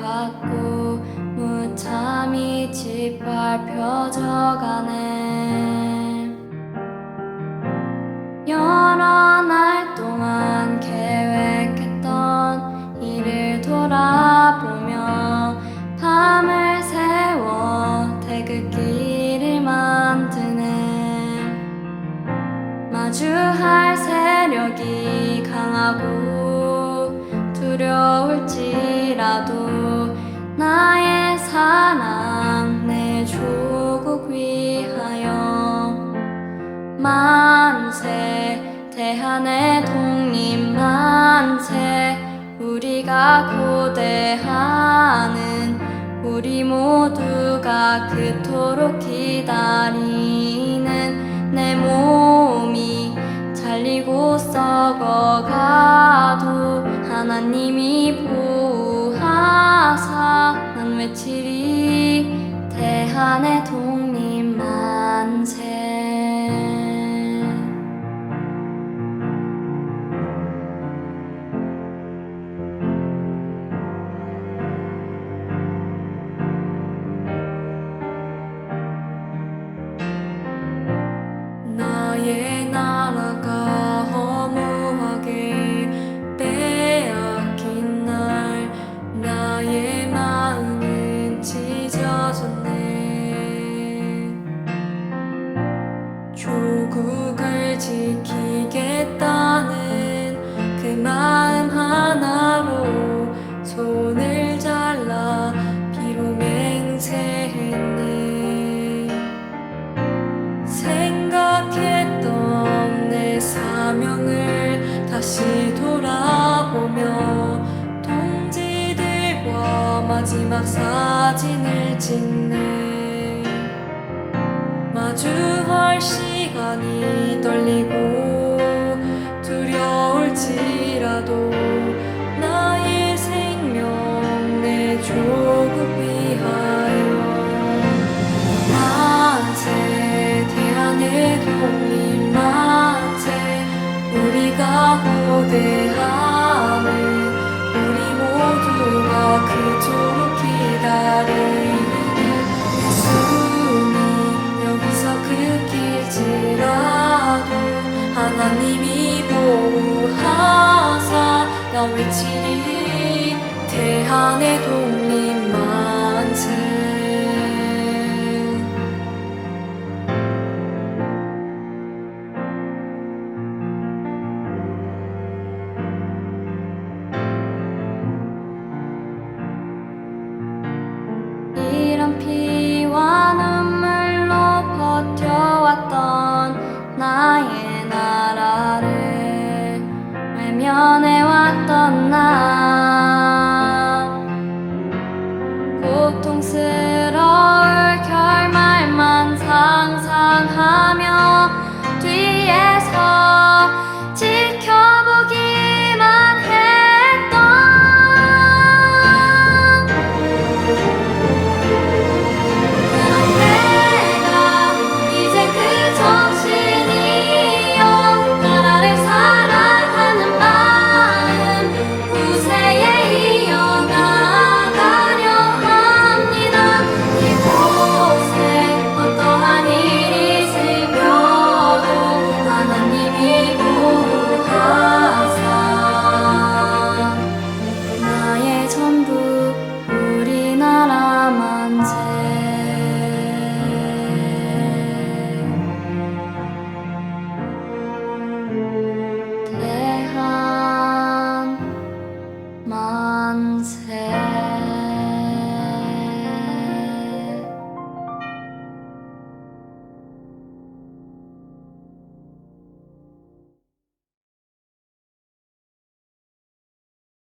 받고 무참히 짓밟혀져 가네. 여러 날 동안 계획했던 일을 돌아보며 밤을 세워 태극기를 만드네. 마주할 세력이 강하고 두려울지 라도 나의 사랑 내 조국 위하여 만세 대한의 독립 만세 우리가 고대하는 우리 모두가 그토록 기다리는 내 몸이 잘리고 썩어가도 하나님이 난 외치리 대한의 독 다시 돌아보며 동지들과 마지막 사진을 찍네. 마주할 시간이 떨리고 두려울지라도 고대하는 우리 모두가 그토록 기다리는 예수님 여기서 끊길지라도 하나님이 보호하사 나 외치리 대한의 독립 왔던 나. 고통스러운